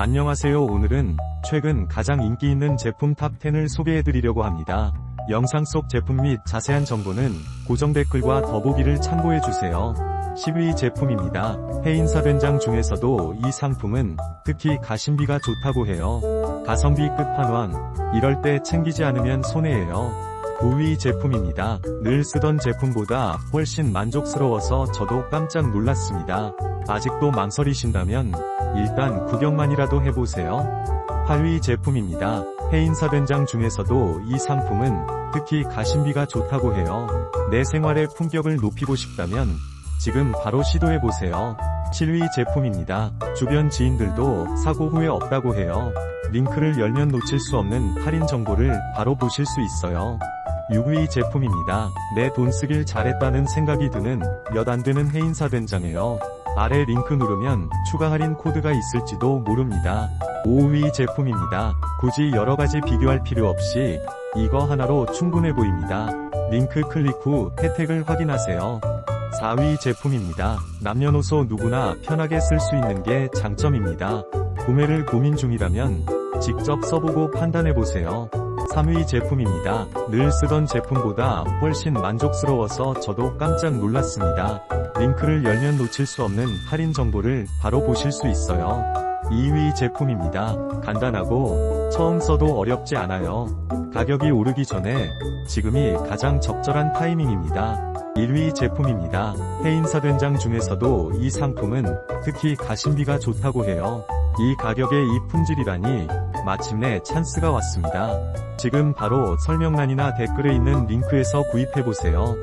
안녕하세요 오늘은 최근 가장 인기 있는 제품 탑10을 소개해드리려고 합니다. 영상 속 제품 및 자세한 정보는 고정 댓글과 더보기를 참고해주세요. 10위 제품입니다. 해인사 된장 중에서도 이 상품은 특히 가심비가 좋다고 해요. 가성비 끝판왕, 이럴 때 챙기지 않으면 손해예요. 9위 제품입니다. 늘 쓰던 제품보다 훨씬 만족스러워서 저도 깜짝 놀랐습니다. 아직도 망설이신다면 일단 구경만이라도 해보세요. 8위 제품입니다. 해인사 된장 중에서도 이 상품은 특히 가심비가 좋다고 해요. 내 생활의 품격을 높이고 싶다면 지금 바로 시도해보세요. 7위 제품입니다. 주변 지인들도 사고 후회 없다고 해요. 링크를 열면 놓칠 수 없는 할인 정보를 바로 보실 수 있어요. 6위 제품입니다. 내 돈 쓰길 잘했다는 생각이 드는 몇 안 되는 해인사 된장이에요. 아래 링크 누르면 추가 할인 코드가 있을지도 모릅니다. 5위 제품입니다. 굳이 여러가지 비교할 필요 없이 이거 하나로 충분해 보입니다. 링크 클릭 후 혜택을 확인하세요. 4위 제품입니다. 남녀노소 누구나 편하게 쓸 수 있는 게 장점입니다. 구매를 고민 중이라면 직접 써보고 판단해보세요. 3위 제품입니다. 늘 쓰던 제품보다 훨씬 만족스러워서 저도 깜짝 놀랐습니다. 링크를 열면 놓칠 수 없는 할인 정보를 바로 보실 수 있어요. 2위 제품입니다. 간단하고 처음 써도 어렵지 않아요. 가격이 오르기 전에 지금이 가장 적절한 타이밍입니다. 1위 제품입니다. 해인사 된장 중에서도 이 상품은 특히 가심비가 좋다고 해요. 이 가격에 이 품질이라니 마침내 찬스가 왔습니다. 지금 바로 설명란이나 댓글에 있는 링크에서 구입해보세요.